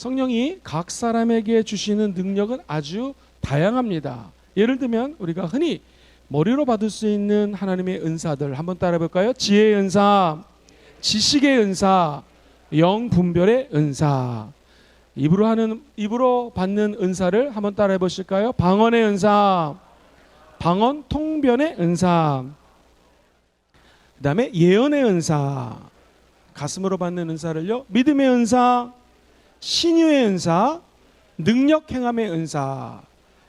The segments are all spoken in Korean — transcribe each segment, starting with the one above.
성령이 각 사람에게 주시는 능력은 아주 다양합니다. 예를 들면 우리가 흔히 머리로 받을 수 있는 하나님의 은사들 한번 따라 볼까요? 지혜의 은사, 지식의 은사, 영 분별의 은사. 입으로 하는 입으로 받는 은사를 한번 따라해 보실까요? 방언의 은사, 방언 통변의 은사. 그다음에 예언의 은사, 가슴으로 받는 은사를요. 믿음의 은사, 신유의 은사, 능력 행함의 은사.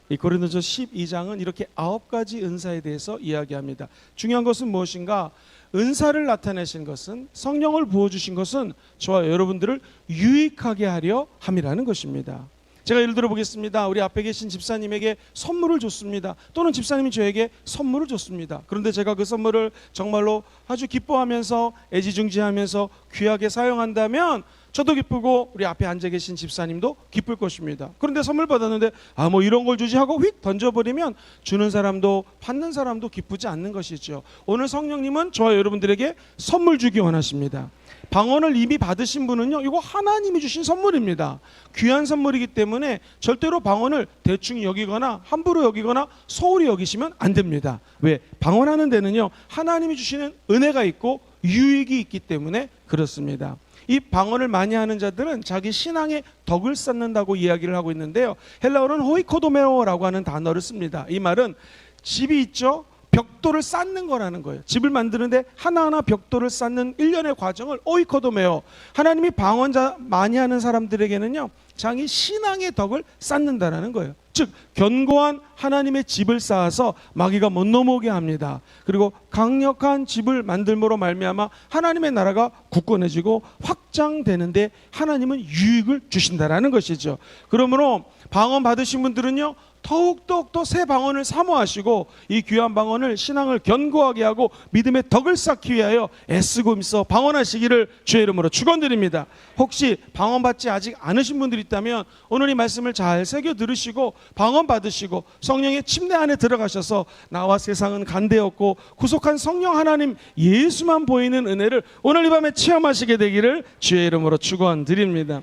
이 고린도서 12장은 이렇게 아홉 가지 은사에 대해서 이야기합니다. 중요한 것은 무엇인가? 은사를 나타내신 것은 성령을 부어 주신 것은 저와 여러분들을 유익하게 하려 함이라는 것입니다. 제가 예를 들어 보겠습니다. 우리 앞에 계신 집사님에게 선물을 줬습니다. 또는 집사님이 저에게 선물을 줬습니다. 그런데 제가 그 선물을 정말로 아주 기뻐하면서 애지중지하면서 귀하게 사용한다면 저도 기쁘고 우리 앞에 앉아 계신 집사님도 기쁠 것입니다. 그런데 선물 받았는데 아 뭐 이런 걸 주지 하고 휙 던져버리면 주는 사람도 받는 사람도 기쁘지 않는 것이죠. 오늘 성령님은 저와 여러분들에게 선물 주기 원하십니다. 방언을 이미 받으신 분은요, 이거 하나님이 주신 선물입니다. 귀한 선물이기 때문에 절대로 방언을 대충 여기거나 함부로 여기거나 소홀히 여기시면 안 됩니다. 왜? 방언하는 데는요, 하나님이 주시는 은혜가 있고 유익이 있기 때문에 그렇습니다. 이 방언을 많이 하는 자들은 자기 신앙의 덕을 쌓는다고 이야기를 하고 있는데요. 헬라어는 호이코도메오라고 하는 단어를 씁니다. 이 말은 집이 있죠. 벽돌을 쌓는 거라는 거예요. 집을 만드는데 하나하나 벽돌을 쌓는 일련의 과정을 오이코도메오. 하나님이 방언자 많이 하는 사람들에게는요. 자기 신앙의 덕을 쌓는다라는 거예요. 즉 견고한 하나님의 집을 쌓아서 마귀가 못 넘어오게 합니다. 그리고 강력한 집을 만들므로 말미암아 하나님의 나라가 굳건해지고 확장되는데 하나님은 유익을 주신다라는 것이죠. 그러므로 방언 받으신 분들은요. 더욱더욱 새 방언을 사모하시고 이 귀한 방언을 신앙을 견고하게 하고 믿음의 덕을 쌓기 위하여 애쓰고 있어 방언하시기를 주의 이름으로 축원드립니다. 혹시 방언 받지 아직 않으신 분들이 있다면 오늘 이 말씀을 잘 새겨 들으시고 방언 받으시고 성령의 침대 안에 들어가셔서 나와 세상은 간대였고 구속한 성령 하나님 예수만 보이는 은혜를 오늘 이 밤에 체험하시게 되기를 주의 이름으로 축원드립니다.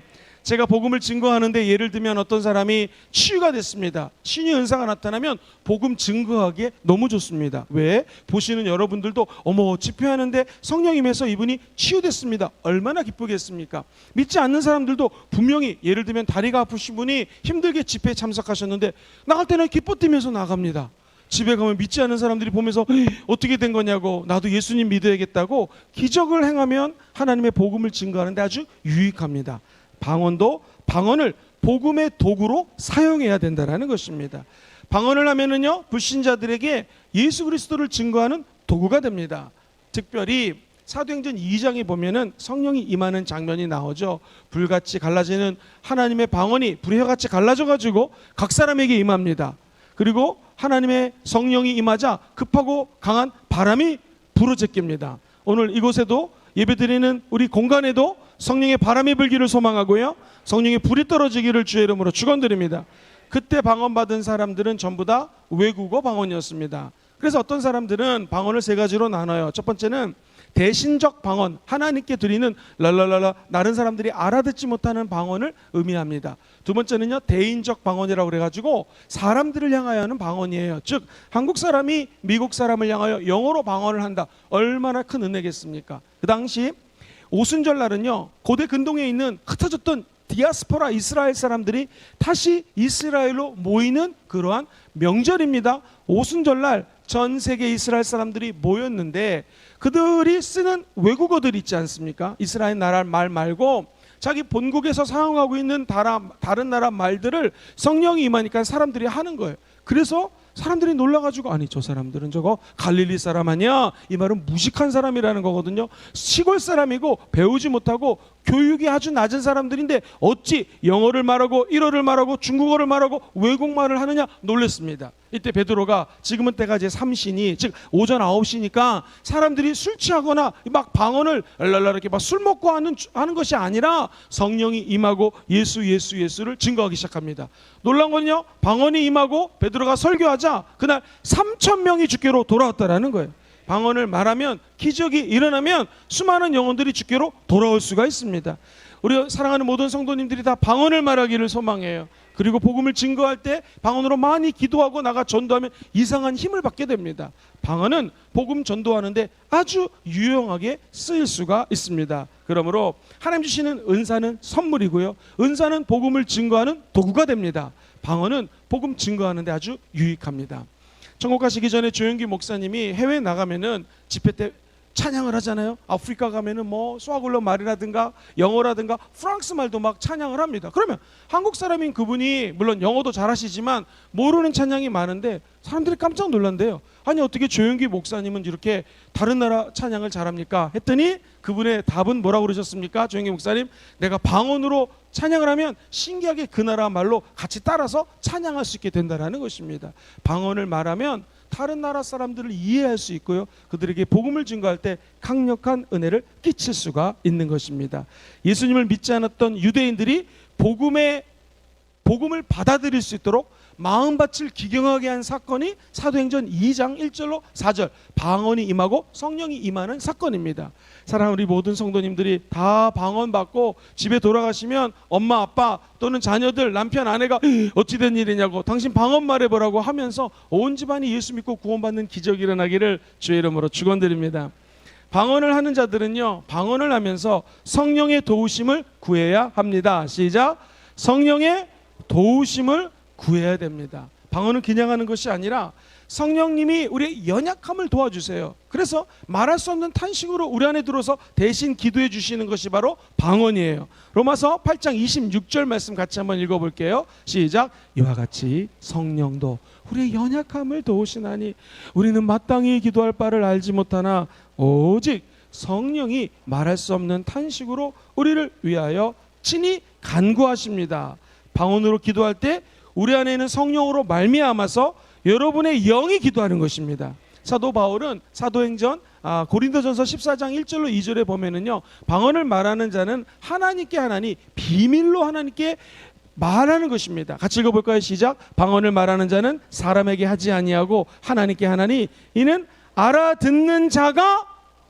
제가 복음을 증거하는데 예를 들면 어떤 사람이 치유가 됐습니다. 신의 은사가 나타나면 복음 증거하기에 너무 좋습니다. 왜? 보시는 여러분들도 어머 집회하는데 성령님에서 이분이 치유됐습니다. 얼마나 기쁘겠습니까? 믿지 않는 사람들도 분명히 예를 들면 다리가 아프신 분이 힘들게 집회에 참석하셨는데 나갈 때는 기뻐 뛰면서 나갑니다. 집에 가면 믿지 않는 사람들이 보면서 어떻게 된 거냐고 나도 예수님 믿어야겠다고 기적을 행하면 하나님의 복음을 증거하는데 아주 유익합니다. 방언도 방언을 복음의 도구로 사용해야 된다라는 것입니다. 방언을 하면은요 불신자들에게 예수 그리스도를 증거하는 도구가 됩니다. 특별히 사도행전 2장에 보면은 성령이 임하는 장면이 나오죠. 불같이 갈라지는 하나님의 방언이 불의 같이 갈라져 가지고 각 사람에게 임합니다. 그리고 하나님의 성령이 임하자 급하고 강한 바람이 불어제낍니다. 오늘 이곳에도 예배드리는 우리 공간에도 성령의 바람이 불기를 소망하고요. 성령의 불이 떨어지기를 주의 이름으로 축원드립니다. 그때 방언 받은 사람들은 전부 다 외국어 방언이었습니다. 그래서 어떤 사람들은 방언을 세 가지로 나눠요. 첫 번째는 대신적 방언, 하나님께 드리는 랄랄랄라 다른 사람들이 알아듣지 못하는 방언을 의미합니다. 두 번째는요 대인적 방언이라고 그래가지고 사람들을 향하여 하는 방언이에요. 즉 한국 사람이 미국 사람을 향하여 영어로 방언을 한다. 얼마나 큰 은혜겠습니까? 그 당시 오순절 날은요 고대 근동에 있는 흩어졌던 디아스포라 이스라엘 사람들이 다시 이스라엘로 모이는 그러한 명절입니다. 오순절 날 전 세계 이스라엘 사람들이 모였는데 그들이 쓰는 외국어들 있지 않습니까? 이스라엘 나라 말 말고 자기 본국에서 사용하고 있는 다른 나라 말들을 성령이 임하니까 사람들이 하는 거예요. 그래서 사람들이 놀라가지고 아니 저 사람들은 저거 갈릴리 사람 아니야? 이 말은 무식한 사람이라는 거거든요. 시골 사람이고 배우지 못하고 교육이 아주 낮은 사람들인데 어찌 영어를 말하고 일어를 말하고 중국어를 말하고 외국말을 하느냐 놀랬습니다 이때 베드로가 지금은 때가 이제 삼신이 즉 오전 아홉 시니까 사람들이 술 취하거나 막 방언을 랄랄라 이렇게 막 술 먹고 하는 하는 것이 아니라 성령이 임하고 예수 예수 예수를 증거하기 시작합니다. 놀란 건요. 방언이 임하고 베드로가 설교하자 그날 3천 명이 주께로 돌아왔다라는 거예요. 방언을 말하면 기적이 일어나면 수많은 영혼들이 주께로 돌아올 수가 있습니다. 우리 사랑하는 모든 성도님들이 다 방언을 말하기를 소망해요. 그리고 복음을 증거할 때 방언으로 많이 기도하고 나가 전도하면 이상한 힘을 받게 됩니다. 방언은 복음 전도하는데 아주 유용하게 쓰일 수가 있습니다. 그러므로 하나님 주시는 은사는 선물이고요. 은사는 복음을 증거하는 도구가 됩니다. 방언은 복음 증거하는데 아주 유익합니다. 천국 가시기 전에 조영기 목사님이 해외 나가면은 집회 때 찬양을 하잖아요. 아프리카 가면은 뭐 스와글로 말이라든가 영어라든가 프랑스 말도 막 찬양을 합니다. 그러면 한국 사람인 그분이 물론 영어도 잘하시지만 모르는 찬양이 많은데 사람들이 깜짝 놀란대요. 아니 어떻게 조영기 목사님은 이렇게 다른 나라 찬양을 잘합니까? 했더니 그분의 답은 뭐라고 그러셨습니까? 조영기 목사님, 내가 방언으로 찬양을 하면 신기하게 그 나라 말로 같이 따라서 찬양할 수 있게 된다라는 것입니다. 방언을 말하면 다른 나라 사람들을 이해할 수 있고요. 그들에게 복음을 증거할 때 강력한 은혜를 끼칠 수가 있는 것입니다. 예수님을 믿지 않았던 유대인들이 복음의 복음을 받아들일 수 있도록 마음밭을 기경하게 한 사건이 사도행전 2장 1절로 4절 방언이 임하고 성령이 임하는 사건입니다. 사랑하는 우리 모든 성도님들이 다 방언 받고 집에 돌아가시면 엄마 아빠 또는 자녀들 남편 아내가 어찌 된 일이냐고 당신 방언 말해보라고 하면서 온 집안이 예수 믿고 구원받는 기적이 일어나기를 주의 이름으로 축원드립니다. 방언을 하는 자들은요 방언을 하면서 성령의 도우심을 구해야 합니다. 시작 성령의 도우심을 구해야 됩니다. 방언은 그냥 하는 것이 아니라 성령님이 우리의 연약함을 도와주세요. 그래서 말할 수 없는 탄식으로 우리 안에 들어서 대신 기도해 주시는 것이 바로 방언이에요. 로마서 8장 26절 말씀 같이 한번 읽어 볼게요. 시작. 이와 같이 성령도 우리의 연약함을 도우시나니 우리는 마땅히 기도할 바를 알지 못하나 오직 성령이 말할 수 없는 탄식으로 우리를 위하여 친히 간구하십니다. 방언으로 기도할 때 우리 안에 있는 성령으로 말미암아서 여러분의 영이 기도하는 것입니다. 사도 바울은 사도행전 아, 고린도전서 14장 1절로 2절에 보면은요. 방언을 말하는 자는 하나님께 하나니 비밀로 하나님께 말하는 것입니다. 같이 읽어 볼까요? 시작. 방언을 말하는 자는 사람에게 하지 아니하고 하나님께 하나니 이는 알아듣는 자가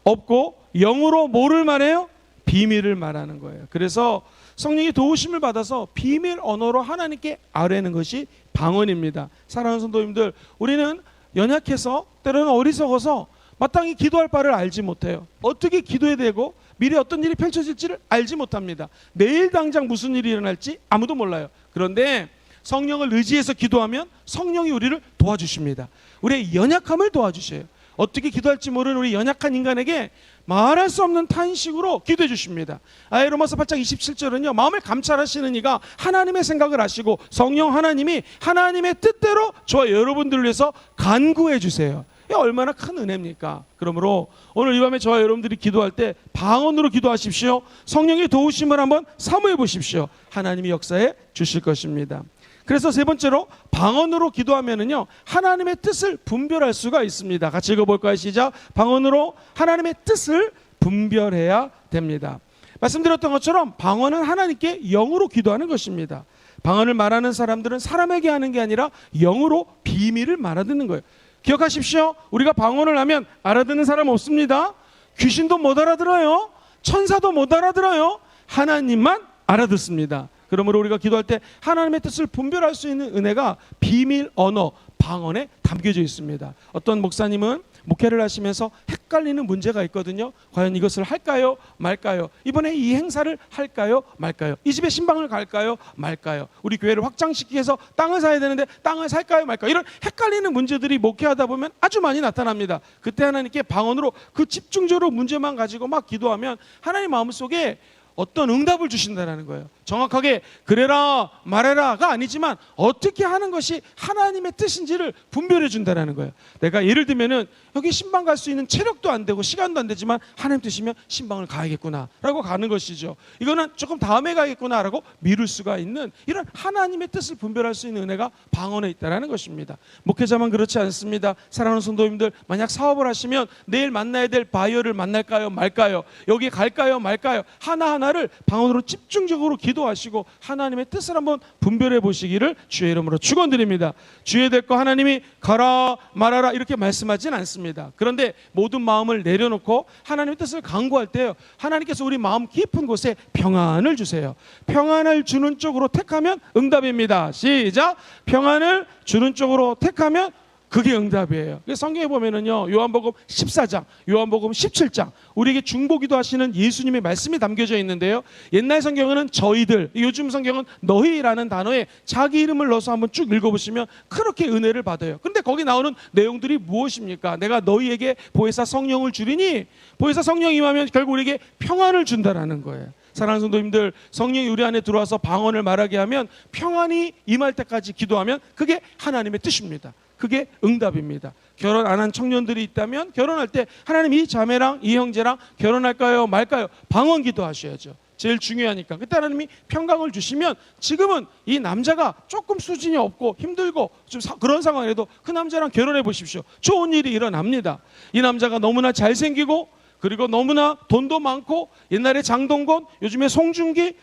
없고 영으로 뭐를 말해요? 비밀을 말하는 거예요. 그래서 성령이 도우심을 받아서 비밀 언어로 하나님께 아뢰는 것이 방언입니다. 사랑하는 성도님들, 우리는 연약해서 때로는 어리석어서 마땅히 기도할 바를 알지 못해요. 어떻게 기도해야 되고 미래 어떤 일이 펼쳐질지를 알지 못합니다. 내일 당장 무슨 일이 일어날지 아무도 몰라요. 그런데 성령을 의지해서 기도하면 성령이 우리를 도와주십니다. 우리의 연약함을 도와주셔요. 어떻게 기도할지 모르는 우리 연약한 인간에게 말할 수 없는 탄식으로 기도해 주십니다. 아예 로마서 8장 27절은요. 마음을 감찰하시는 이가 하나님의 생각을 아시고 성령 하나님이 하나님의 뜻대로 저와 여러분들을 위해서 간구해 주세요. 이 얼마나 큰 은혜입니까? 그러므로 오늘 이 밤에 저와 여러분들이 기도할 때 방언으로 기도하십시오. 성령의 도우심을 한번 사모해 보십시오. 하나님이 역사해 주실 것입니다. 그래서 세 번째로 방언으로 기도하면은요 하나님의 뜻을 분별할 수가 있습니다. 같이 읽어볼까요? 시작. 방언으로 하나님의 뜻을 분별해야 됩니다. 말씀드렸던 것처럼 방언은 하나님께 영으로 기도하는 것입니다. 방언을 말하는 사람들은 사람에게 하는 게 아니라 영으로 비밀을 말하는 거예요. 기억하십시오. 우리가 방언을 하면 알아듣는 사람 없습니다. 귀신도 못 알아들어요. 천사도 못 알아들어요. 하나님만 알아듣습니다. 그러므로 우리가 기도할 때 하나님의 뜻을 분별할 수 있는 은혜가 비밀 언어 방언에 담겨져 있습니다. 어떤 목사님은 목회를 하시면서 헷갈리는 문제가 있거든요. 과연 이것을 할까요? 말까요? 이번에 이 행사를 할까요? 말까요? 이 집에 신방을 갈까요? 말까요? 우리 교회를 확장시키기 위해서 땅을 사야 되는데 땅을 살까요? 말까요? 이런 헷갈리는 문제들이 목회하다 보면 아주 많이 나타납니다. 그때 하나님께 방언으로 그 집중적으로 문제만 가지고 막 기도하면 하나님 마음속에 어떤 응답을 주신다는 거예요. 정확하게 그래라 말해라가 아니지만 어떻게 하는 것이 하나님의 뜻인지를 분별해 준다는 거예요. 내가 예를 들면은 여기 신방 갈 수 있는 체력도 안 되고 시간도 안 되지만 하나님 뜻이면 신방을 가야겠구나라고 가는 것이죠. 이거는 조금 다음에 가야겠구나라고 미룰 수가 있는 이런 하나님의 뜻을 분별할 수 있는 은혜가 방언에 있다라는 것입니다. 목회자만 그렇지 않습니다. 사랑하는 성도님들 만약 사업을 하시면 내일 만나야 될 바이어를 만날까요 말까요 여기 갈까요 말까요 하나 하나 날을 방언으로 집중적으로 기도하시고 하나님의 뜻을 한번 분별해 보시기를 주의 이름으로 축원드립니다. 주의 될 거 하나님이 가라 말하라 이렇게 말씀하진 않습니다. 그런데 모든 마음을 내려놓고 하나님의 뜻을 강구할 때요. 하나님께서 우리 마음 깊은 곳에 평안을 주세요. 평안을 주는 쪽으로 택하면 응답입니다. 시작. 평안을 주는 쪽으로 택하면 그게 응답이에요. 성경에 보면은요. 요한복음 14장, 요한복음 17장 우리에게 중보기도 하시는 예수님의 말씀이 담겨져 있는데요. 옛날 성경에는 저희들, 요즘 성경은 너희라는 단어에 자기 이름을 넣어서 한번 쭉 읽어 보시면 그렇게 은혜를 받아요. 근데 거기 나오는 내용들이 무엇입니까? 내가 너희에게 보혜사 성령을 주리니 보혜사 성령이 임하면 결국 우리에게 평안을 준다라는 거예요. 사랑하는 성도님들, 성령이 우리 안에 들어와서 방언을 말하게 하면 평안이 임할 때까지 기도하면 그게 하나님의 뜻입니다. 그게 응답입니다. 결혼 안 한 청년들이 있다면 결혼할 때 하나님 이 자매랑 이 형제랑 결혼할까요 말까요 방언 기도하셔야죠. 제일 중요하니까 그때 하나님이 평강을 주시면 지금은 이 남자가 조금 수준이 없고 힘들고 좀 사- 그런 상황에도 그 남자랑 결혼해 보십시오. 좋은 일이 일어납니다. 이 남자가 너무나 잘생기고 그리고 너무나 돈도 많고 옛날에 장동건 요즘에 송중기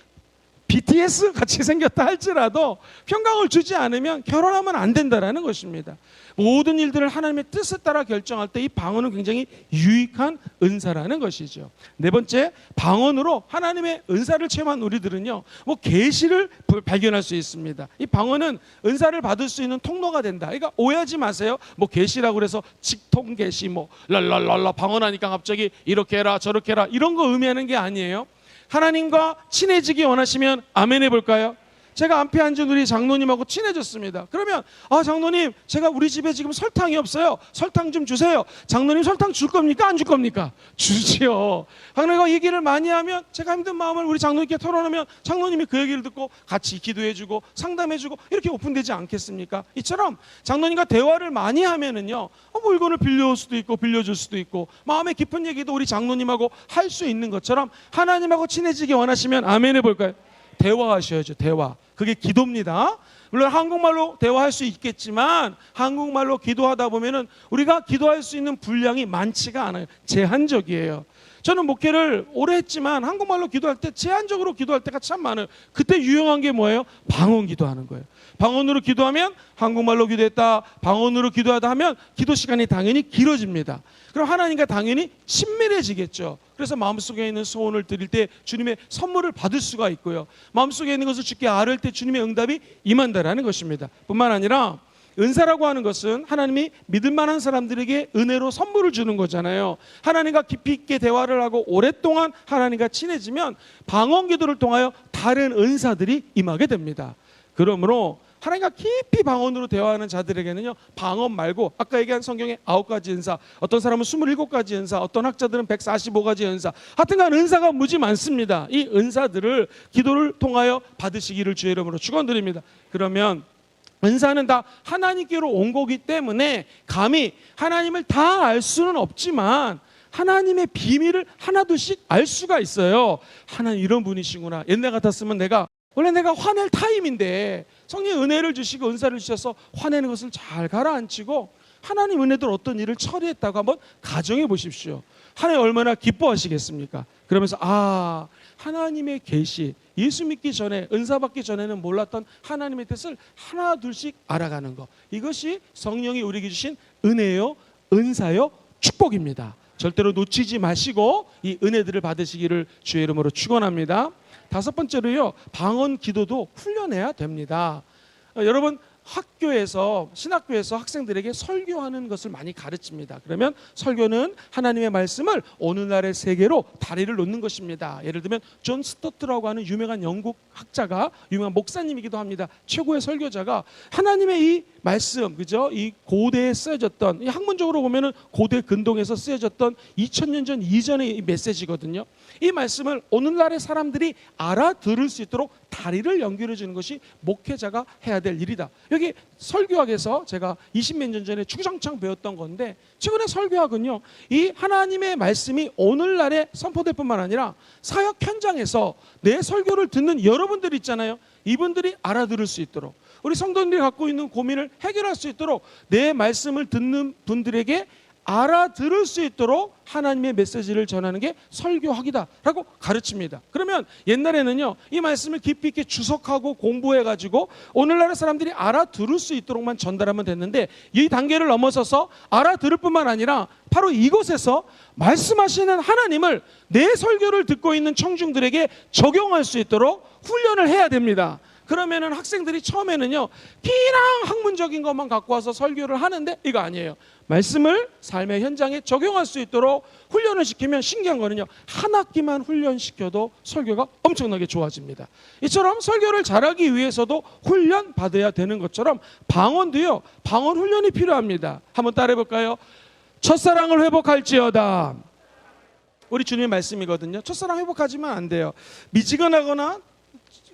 BTS 같이 생겼다 할지라도 평강을 주지 않으면 결혼하면 안 된다라는 것입니다. 모든 일들을 하나님의 뜻에 따라 결정할 때 이 방언은 굉장히 유익한 은사라는 것이죠. 네 번째, 방언으로 하나님의 은사를 체험한 우리들은요, 뭐 계시를 부- 발견할 수 있습니다. 이 방언은 은사를 받을 수 있는 통로가 된다. 그러니까 오해하지 마세요. 뭐 계시라고 그래서 직통 계시, 뭐 랄랄랄라 방언하니까 갑자기 이렇게 해라 저렇게 해라 이런 거 의미하는 게 아니에요. 하나님과 친해지기 원하시면 아멘 해볼까요? 제가 앉은 우리 장로님하고 친해졌습니다. 그러면 아 장로님 제가 우리 집에 지금 설탕이 없어요. 설탕 좀 주세요. 장로님 설탕 줄 겁니까 안 줄 겁니까? 주지요. 장로가 얘기를 많이 하면 제가 힘든 마음을 우리 장로님께 털어놓으면 장로님이 그 얘기를 듣고 같이 기도해주고 상담해주고 이렇게 오픈되지 않겠습니까? 이처럼 장로님과 대화를 많이 하면은요 어, 물건을 빌려올 수도 있고 빌려줄 수도 있고 마음의 깊은 얘기도 우리 장로님하고 할 수 있는 것처럼 하나님하고 친해지기 원하시면 아멘 해볼까요? 대화하셔야죠. 대화. 그게 기도입니다. 물론 한국말로 대화할 수 있겠지만 한국말로 기도하다 보면은 우리가 기도할 수 있는 분량이 많지가 않아요. 제한적이에요. 저는 목회를 오래 했지만 한국말로 기도할 때 제한적으로 기도할 때가 참 많아요. 그때 유용한 게 뭐예요? 방언 기도하는 거예요. 방언으로 기도하면 한국말로 기도했다, 방언으로 기도하다 하면 기도 시간이 당연히 길어집니다. 그럼 하나님과 당연히 친밀해지겠죠. 그래서 마음속에 있는 소원을 드릴 때 주님의 선물을 받을 수가 있고요. 마음속에 있는 것을 주께 아를 때 주님의 응답이 임한다라는 것입니다. 뿐만 아니라 은사라고 하는 것은 하나님이 믿을 만한 사람들에게 은혜로 선물을 주는 거잖아요. 하나님과 깊이 있게 대화를 하고 오랫동안 하나님과 친해지면 방언 기도를 통하여 다른 은사들이 임하게 됩니다. 그러므로 하나님과 깊이 방언으로 대화하는 자들에게는요 방언 말고 아까 얘기한 성경의 아홉 가지 은사 어떤 사람은 스물일곱 가지 은사 어떤 학자들은 145가지 은사 하여튼간 은사가 무지 많습니다 이 은사들을 기도를 통하여 받으시기를 주의 이름으로 축원드립니다 그러면 은사는 다 하나님께로 온 거기 때문에 감히 하나님을 다 알 수는 없지만 하나님의 비밀을 하나둘씩 알 수가 있어요. 하나님 이런 분이시구나. 옛날 같았으면 내가 원래 내가 화낼 타임인데 성령 은혜를 주시고 은사를 주셔서 화내는 것을 잘 가라앉히고 하나님 은혜들 어떤 일을 처리했다고 한번 가정해 보십시오. 하나님 얼마나 기뻐하시겠습니까? 그러면서 아 하나님의 계시 예수 믿기 전에 은사 받기 전에는 몰랐던 하나님의 뜻을 하나 둘씩 알아가는 것 이것이 성령이 우리에게 주신 은혜요 은사요 축복입니다. 절대로 놓치지 마시고 이 은혜들을 받으시기를 주의 이름으로 축원합니다. 다섯 번째로요 방언 기도도 훈련해야 됩니다. 어, 여러분 학교에서 신학교에서 학생들에게 설교하는 것을 많이 가르칩니다. 그러면 설교는 하나님의 말씀을 오늘날의 세계로 다리를 놓는 것입니다. 예를 들면 존 스토트라고 하는 유명한 영국 학자가 유명한 목사님이기도 합니다. 최고의 설교자가 하나님의 이 말씀 그죠? 이 고대에 쓰여졌던 이 학문적으로 보면은 고대 근동에서 쓰여졌던 2000년 전 이전의 이 메시지거든요. 이 말씀을 오늘날의 사람들이 알아들을 수 있도록 다리를 연결해 주는 것이 목회자가 해야 될 일이다. 여기 설교학에서 제가 20몇 년 전에 주구장창 배웠던 건데 최근에 설교학은요. 이 하나님의 말씀이 오늘날에 선포될 뿐만 아니라 사역 현장에서 내 설교를 듣는 여러분들 있잖아요. 이분들이 알아들을 수 있도록 우리 성도님들이 갖고 있는 고민을 해결할 수 있도록 내 말씀을 듣는 분들에게 알아들을 수 있도록 하나님의 메시지를 전하는 게 설교학이다라고 가르칩니다. 그러면 옛날에는요 이 말씀을 깊이 있게 주석하고 공부해 가지고 오늘날의 사람들이 알아들을 수 있도록만 전달하면 됐는데 이 단계를 넘어서서 알아들을 뿐만 아니라 바로 이곳에서 말씀하시는 하나님을 내 설교를 듣고 있는 청중들에게 적용할 수 있도록 훈련을 해야 됩니다. 그러면은 학생들이 처음에는요 그냥 학문적인 것만 갖고 와서 설교를 하는데 이거 아니에요. 말씀을 삶의 현장에 적용할 수 있도록 훈련을 시키면 신기한 거는요 한 학기만 훈련시켜도 설교가 엄청나게 좋아집니다. 이처럼 설교를 잘하기 위해서도 훈련 받아야 되는 것처럼 방언도요 방언 훈련이 필요합니다. 한번 따라해 볼까요? 첫사랑을 회복할지어다. 우리 주님의 말씀이거든요. 첫사랑 회복하지만 안 돼요. 미지근하거나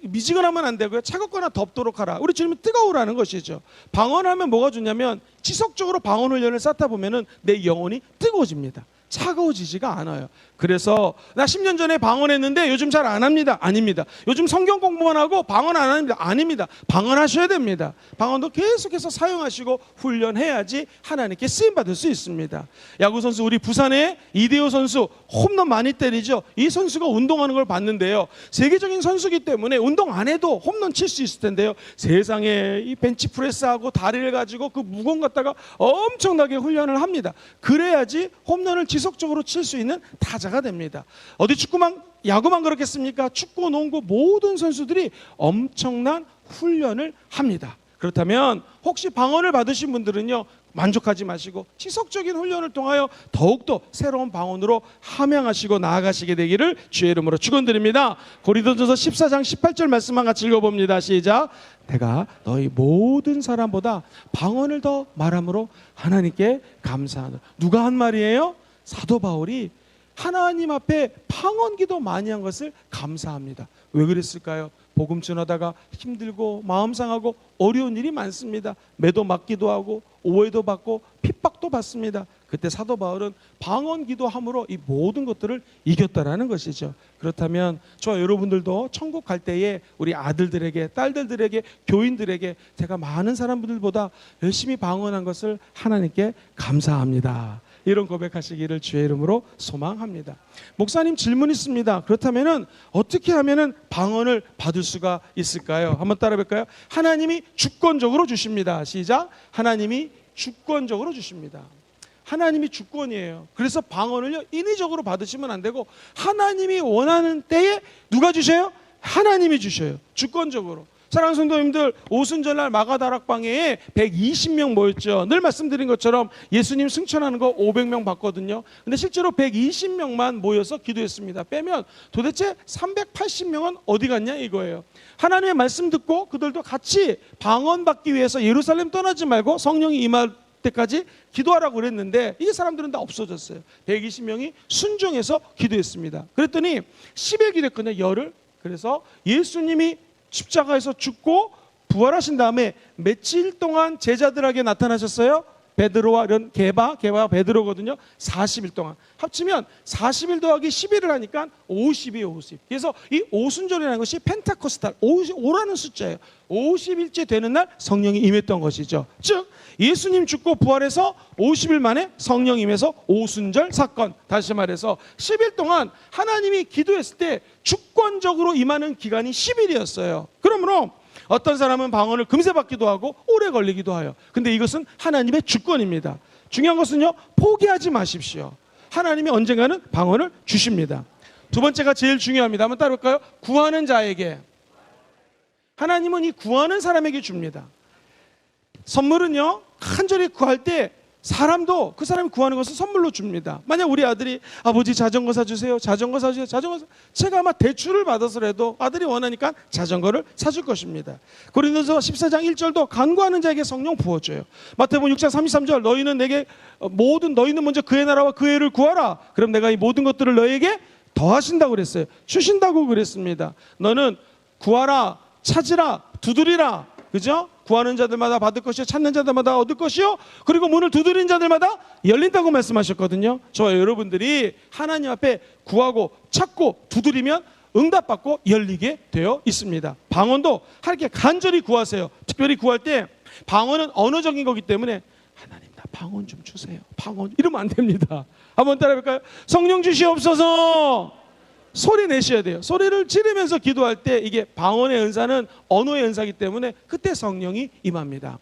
미지근하면 안 되고요. 차갑거나 덥도록 하라. 우리 주님은 뜨거우라는 것이죠. 방언하면 뭐가 좋냐면 지속적으로 방언 훈련을 쌓다 보면은 내 영혼이 뜨거워집니다. 차가워지지가 않아요. 그래서 나 10년 전에 방언했는데 요즘 잘 안 합니다. 아닙니다. 요즘 성경 공부만 하고 방언 안 합니다. 아닙니다. 방언하셔야 됩니다. 방언도 계속해서 사용하시고 훈련해야지 하나님께 쓰임 받을 수 있습니다. 야구 선수 우리 부산의 이대호 선수 홈런 많이 때리죠. 이 선수가 운동하는 걸 봤는데요. 세계적인 선수기 때문에 운동 안 해도 홈런 칠 수 있을 텐데요. 세상에 이 벤치 프레스하고 다리를 가지고 그 무거운 갖다가 엄청나게 훈련을 합니다. 그래야지 홈런을 지속적으로 칠 수 있는 타자가 됩니다. 어디 축구만 야구만 그렇겠습니까? 축구, 농구 모든 선수들이 엄청난 훈련을 합니다. 그렇다면 혹시 방언을 받으신 분들은요 만족하지 마시고 지속적인 훈련을 통하여 더욱더 새로운 방언으로 함양하시고 나아가시게 되기를 주의 이름으로 축원드립니다. 고린도전서 14장 18절 말씀만 같이 읽어봅니다. 시작. 내가 너희 모든 사람보다 방언을 더 말함으로 하나님께 감사하노. 누가 한 말이에요? 사도 바울이 하나님 앞에 방언 기도 많이 한 것을 감사합니다. 왜 그랬을까요? 복음 전하다가 힘들고 마음 상하고 어려운 일이 많습니다. 매도 맞기도 하고 오해도 받고 핍박도 받습니다. 그때 사도 바울은 방언 기도함으로 이 모든 것들을 이겼다라는 것이죠. 그렇다면 저 여러분들도 천국 갈 때에 우리 아들들에게 딸들에게 교인들에게 제가 많은 사람들보다 열심히 방언한 것을 하나님께 감사합니다. 이런 고백하시기를 주의 이름으로 소망합니다. 목사님 질문 있습니다. 그렇다면은 어떻게 하면은 방언을 받을 수가 있을까요? 한번 따라 볼까요? 하나님이 주권적으로 주십니다. 시작. 하나님이 주권적으로 주십니다. 하나님이 주권이에요. 그래서 방언을요 인위적으로 받으시면 안 되고 하나님이 원하는 때에 누가 주셔요? 하나님이 주셔요. 주권적으로. 사랑하는 성도님들 오순절날 마가다락방에 120명 모였죠. 늘 말씀드린 것처럼 예수님 승천하는 거 500명 봤거든요. 근데 실제로 120명만 모여서 기도했습니다. 빼면 도대체 380명은 어디 갔냐 이거예요. 하나님의 말씀 듣고 그들도 같이 방언 받기 위해서 예루살렘 떠나지 말고 성령이 임할 때까지 기도하라고 그랬는데 이 사람들은 다 없어졌어요. 120명이 순종해서 기도했습니다. 그랬더니 10일 기도했거든요. 열흘. 그래서 예수님이 십자가에서 죽고 부활하신 다음에 며칠 동안 제자들에게 나타나셨어요? 베드로와 이런 게바, 게바 베드로거든요. 40일 동안 합치면 40일 더하기 11을 하니까 50이에요, 50. 그래서 이 오순절이라는 것이 펜타코스탈 55라는 숫자예요. 50일째 되는 날 성령이 임했던 것이죠. 즉 예수님 죽고 부활해서 50일 만에 성령 임해서 오순절 사건. 다시 말해서 10일 동안 하나님이 기도했을 때 주권적으로 임하는 기간이 10일이었어요. 그러므로 어떤 사람은 방언을 금세 받기도 하고 오래 걸리기도 해요. 근데 이것은 하나님의 주권입니다. 중요한 것은요, 포기하지 마십시오. 하나님이 언젠가는 방언을 주십니다. 두 번째가 제일 중요합니다. 한번 따라볼까요? 구하는 자에게. 하나님은 이 구하는 사람에게 줍니다. 선물은요, 간절히 구할 때 사람도 그 사람이 구하는 것을 선물로 줍니다. 만약 우리 아들이 아버지 자전거 사주세요. 자전거 사주세요. 자전거 사... 제가 아마 대출을 받아서라도 아들이 원하니까 자전거를 사줄 것입니다. 고린도서 14장 1절도 간구하는 자에게 성령 부어줘요. 마태복음 6장 33절 너희는 내게 어, 모든 너희는 먼저 그의 나라와 그의 를 구하라. 그럼 내가 이 모든 것들을 너에게 더하신다고 그랬어요. 주신다고 그랬습니다. 너는 구하라, 찾으라, 두드리라. 그죠? 구하는 자들마다 받을 것이요 찾는 자들마다 얻을 것이요 그리고 문을 두드리는 자들마다 열린다고 말씀하셨거든요. 저와 여러분들이 하나님 앞에 구하고 찾고 두드리면 응답받고 열리게 되어 있습니다. 방언도 하나님께 간절히 구하세요. 특별히 구할 때 방언은 언어적인 거기 때문에 하나님 나 방언 좀 주세요. 방언 이러면 안 됩니다. 한번 따라해 볼까요? 성령 주시옵소서. 소리 내셔야 돼요. 소리를 지르면서 기도할 때 이게 방언의 은사는 언어의 은사이기 때문에 그때 성령이 임합니다.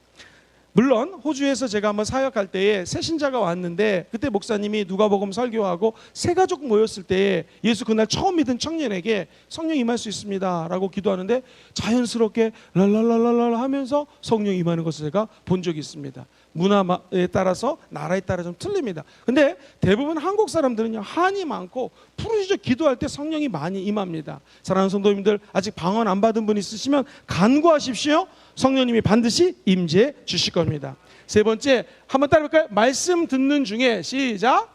물론 호주에서 제가 한번 사역할 때에 새 신자가 왔는데 그때 목사님이 누가복음 설교하고 세 가족 모였을 때에 예수 그날 처음 믿은 청년에게 성령 임할 수 있습니다라고 기도하는데 자연스럽게 랄랄랄랄라 하면서 성령 임하는 것을 제가 본 적이 있습니다. 문화에 따라서 나라에 따라 좀 틀립니다. 근데 대부분 한국 사람들은요 한이 많고 푸르짖어 기도할 때 성령이 많이 임합니다. 사랑하는 성도님들 아직 방언 안 받은 분 있으시면 간구하십시오. 성령님이 반드시 임재해 주실 겁니다. 세 번째 한번 따라볼까요? 말씀 듣는 중에 시작.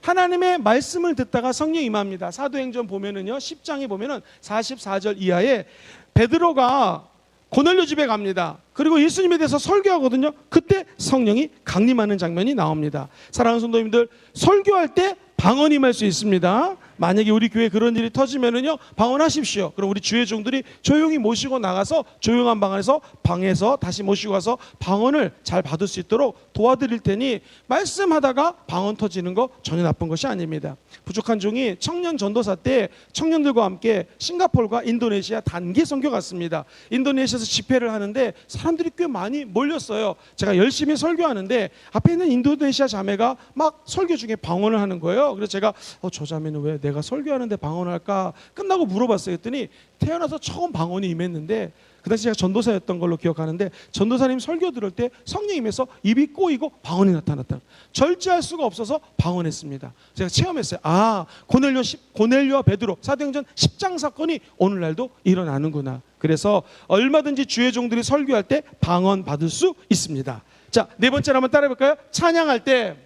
하나님의 말씀을 듣다가 성령 임합니다. 사도행전 보면은요 10장에 보면은 44절 이하에 베드로가 고넬료 집에 갑니다. 그리고 예수님에 대해서 설교하거든요. 그때 성령이 강림하는 장면이 나옵니다. 사랑하는 성도님들, 설교할 때 방언 임할 수 있습니다. 만약에 우리 교회 그런 일이 터지면은요, 방언하십시오. 그럼 우리 주의 종들이 조용히 모시고 나가서 조용한 방 안에서 방에서 다시 모시고 가서 방언을 잘 받을 수 있도록 도와드릴 테니 말씀하다가 방언 터지는 거 전혀 나쁜 것이 아닙니다. 부족한 종이 청년 전도사 때 청년들과 함께 싱가포르와 인도네시아 단기 선교 갔습니다. 인도네시아에서 집회를 하는데 사람들이 꽤 많이 몰렸어요. 제가 열심히 설교하는데 앞에 있는 인도네시아 자매가 막 설교 중에 방언을 하는 거예요. 그래서 제가 어, 저 자매는 왜 내가 설교하는데 방언할까? 끝나고 물어봤어요. 했더니 태어나서 처음 방언이 임했는데 그 당시 제가 전도사였던 걸로 기억하는데 전도사님 설교 들을 때 성령님에서 입이 꼬이고 방언이 나타났다. 절제할 수가 없어서 방언했습니다. 제가 체험했어요. 아 고넬료 고넬료와 베드로 사도행전 10장 사건이 오늘날도 일어나는구나. 그래서 얼마든지 주의 종들이 설교할 때 방언 받을 수 있습니다. 자 네 번째로 한번 따라해볼까요? 찬양할 때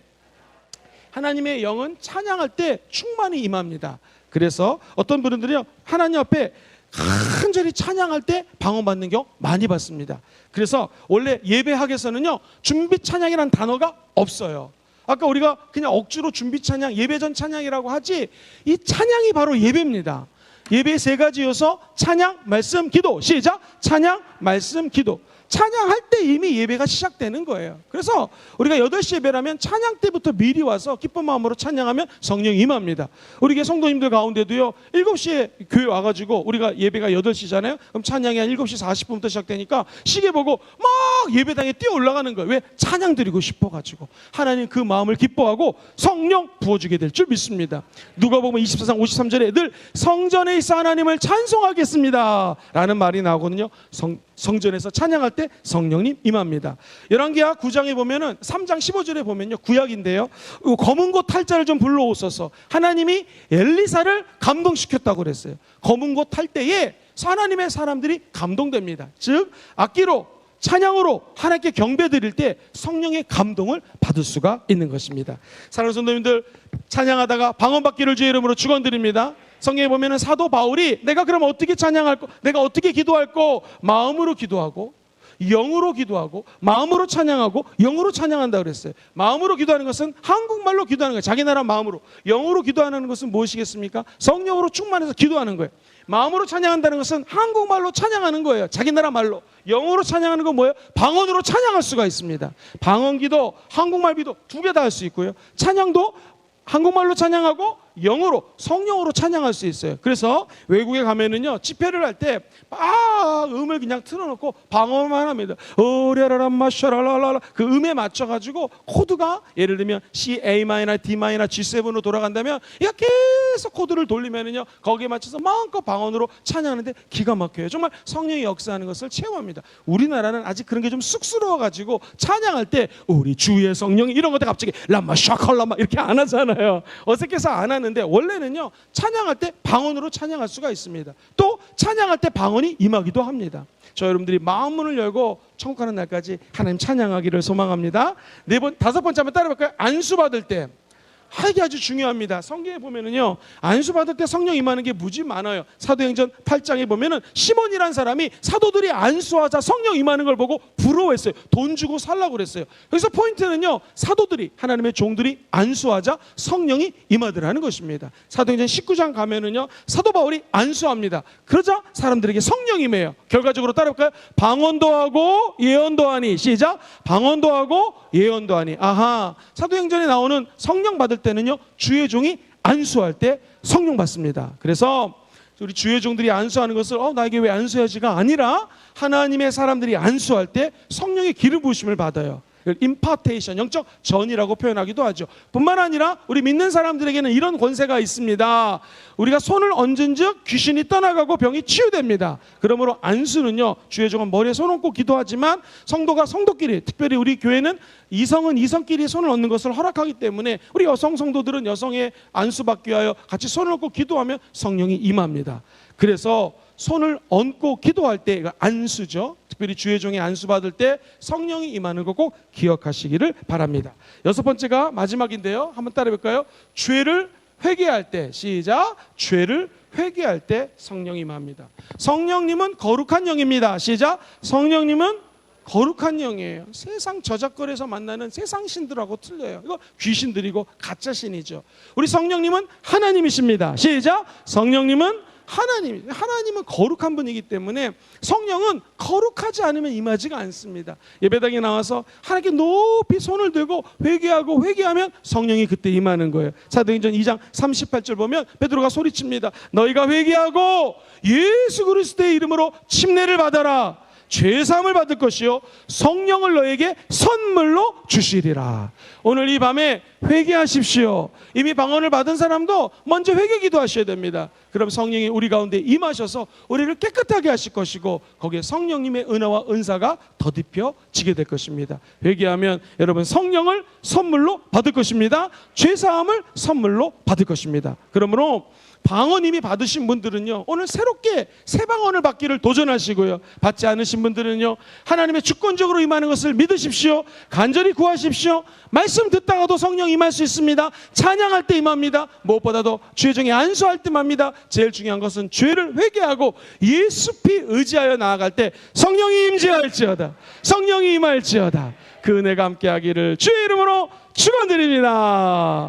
하나님의 영은 찬양할 때 충만히 임합니다. 그래서 어떤 분들은요 하나님 앞에 간절히 찬양할 때 방언 받는 경우 많이 받습니다. 그래서 원래 예배학에서는요 준비 찬양이라는 단어가 없어요. 아까 우리가 그냥 억지로 준비 찬양, 예배 전 찬양이라고 하지 이 찬양이 바로 예배입니다. 예배 세 가지여서 찬양, 말씀, 기도. 시작. 찬양, 말씀, 기도. 찬양할 때 이미 예배가 시작되는 거예요. 그래서 우리가 8시 예배라면 찬양 때부터 미리 와서 기쁜 마음으로 찬양하면 성령이 임합니다. 우리 성도님들 가운데도요. 7시에 교회 와가지고 우리가 예배가 8시잖아요. 그럼 찬양이 한 7시 40분부터 시작되니까 시계 보고 막 예배당에 뛰어 올라가는 거예요. 왜? 찬양 드리고 싶어가지고. 하나님 그 마음을 기뻐하고 성령 부어주게 될 줄 믿습니다. 누가 보면 24장 53절에 늘 성전에 있어 하나님을 찬송하겠습니다. 라는 말이 나오거든요. 성, 성전에서 찬양할 때 성령님 임합니다. 열왕기하 9장에 보면은 3장 15절에 보면요. 구약인데요. 이 검은 곳 탈자를 좀 불러오소서. 하나님이 엘리사를 감동시켰다고 그랬어요. 검은 곳탈 때에 하나님의 사람들이 감동됩니다. 즉 악기로 찬양으로 하나님께 경배 드릴 때 성령의 감동을 받을 수가 있는 것입니다. 사랑하는 성도님들 찬양하다가 방언받기를 주의 이름으로 축원드립니다. 성경에 보면은 사도 바울이 내가 그럼 어떻게 찬양할 거, 내가 어떻게 기도할 거, 마음으로 기도하고 영으로 기도하고 마음으로 찬양하고 영으로 찬양한다 그랬어요. 마음으로 기도하는 것은 한국말로 기도하는 거예요. 자기 나라 마음으로. 영으로 기도하는 것은 무엇이겠습니까? 성령으로 충만해서 기도하는 거예요. 마음으로 찬양한다는 것은 한국말로 찬양하는 거예요. 자기 나라 말로. 영어로 찬양하는 건 뭐예요? 방언으로 찬양할 수가 있습니다. 방언 기도, 한국말 기도 두 개 다 할 수 있고요. 찬양도 한국말로 찬양하고 영어로 성령으로 찬양할 수 있어요. 그래서 외국에 가면은요 집회를 할 때 막 음을 그냥 틀어놓고 방언만 합니다. 오려라라 마샤라라라 그 음에 맞춰가지고 코드가 예를 들면 C A 마이너 D 마이너 G 7으로 돌아간다면 이거 계속 코드를 돌리면은요 거기에 맞춰서 마음껏 방언으로 찬양하는데 기가 막혀요. 정말 성령이 역사하는 것을 체험합니다. 우리나라는 아직 그런 게 좀 쑥스러워가지고 찬양할 때 우리 주의 성령이 이런 것들 갑자기 람마 샤칼라마 이렇게 안 하잖아요. 어색해서 안 하는. 하는데 원래는요 찬양할 때 방언으로 찬양할 수가 있습니다. 또 찬양할 때 방언이 임하기도 합니다. 저 여러분들이 마음 문을 열고 천국 가는 날까지 하나님 찬양하기를 소망합니다. 네 번 다섯 번째 한번 따라볼까요? 안수 받을 때 아, 이게 아주 중요합니다. 성경에 보면은요, 안수 받을 때 성령 임하는 게 무지 많아요. 사도행전 8장에 보면은 시몬이란 사람이 사도들이 안수하자 성령 임하는 걸 보고 부러워했어요. 돈 주고 살라고 그랬어요. 그래서 포인트는요, 사도들이 하나님의 종들이 안수하자 성령이 임하더라는 것입니다. 사도행전 19장 가면은요, 사도 바울이 안수합니다. 그러자 사람들에게 성령 임해요. 결과적으로 따라볼까요? 방언도 하고 예언도 하니 시작. 방언도 하고 예언도 하니. 아하. 사도행전에 나오는 성령 받을 때는요. 주의 종이 안수할 때 성령 받습니다. 그래서 우리 주의 종들이 안수하는 것을 어 나에게 왜 안수해야지가 아니라 하나님의 사람들이 안수할 때 성령의 기름 부으심을 받아요. 임파테이션 영적 전이라고 표현하기도 하죠. 뿐만 아니라 우리 믿는 사람들에게는 이런 권세가 있습니다. 우리가 손을 얹은 즉 귀신이 떠나가고 병이 치유됩니다. 그러므로 안수는요 주의 종은 머리에 손 얹고 기도하지만 성도가 성도끼리 특별히 우리 교회는 이성은 이성끼리 손을 얹는 것을 허락하기 때문에 우리 여성 성도들은 여성의 안수 받기 위하여 같이 손을 얹고 기도하면 성령이 임합니다. 그래서 손을 얹고 기도할 때 안수죠. 특별히 주의 종의 안수 받을 때 성령이 임하는 거 꼭 기억하시기를 바랍니다. 여섯 번째가 마지막인데요. 한번 따라해 볼까요? 죄를 회개할 때 시작. 죄를 회개할 때 성령이 임합니다. 성령님은 거룩한 영입니다. 시작. 성령님은 거룩한 영이에요. 세상 저작거리에서 만나는 세상 신들하고 틀려요. 이거 귀신들이고 가짜 신이죠. 우리 성령님은 하나님이십니다. 시작. 성령님은 하나님, 하나님은 거룩한 분이기 때문에 성령은 거룩하지 않으면 임하지가 않습니다. 예배당에 나와서 하나님께 높이 손을 들고 회개하고 회개하면 성령이 그때 임하는 거예요. 사도행전 2장 38절 보면 베드로가 소리칩니다. 너희가 회개하고 예수 그리스도의 이름으로 침례를 받아라. 죄 사함을 받을 것이요 성령을 너에게 선물로 주시리라. 오늘 이 밤에 회개하십시오. 이미 방언을 받은 사람도 먼저 회개 기도하셔야 됩니다. 그럼 성령이 우리 가운데 임하셔서 우리를 깨끗하게 하실 것이고 거기에 성령님의 은혜와 은사가 더딥혀지게 될 것입니다. 회개하면 여러분 성령을 선물로 받을 것입니다. 죄 사함을 선물로 받을 것입니다. 그러므로 방언 이미 받으신 분들은요 오늘 새롭게 새 방언을 받기를 도전하시고요. 받지 않으신 분들은요 하나님의 주권적으로 임하는 것을 믿으십시오. 간절히 구하십시오. 말씀 듣다가도 성령 임할 수 있습니다. 찬양할 때 임합니다. 무엇보다도 주의 종에 안수할 때 임합니다. 제일 중요한 것은 죄를 회개하고 예수 피 의지하여 나아갈 때 성령이 임재할지어다. 성령이 임할지어다. 그 은혜가 함께하기를 주의 이름으로 축원드립니다.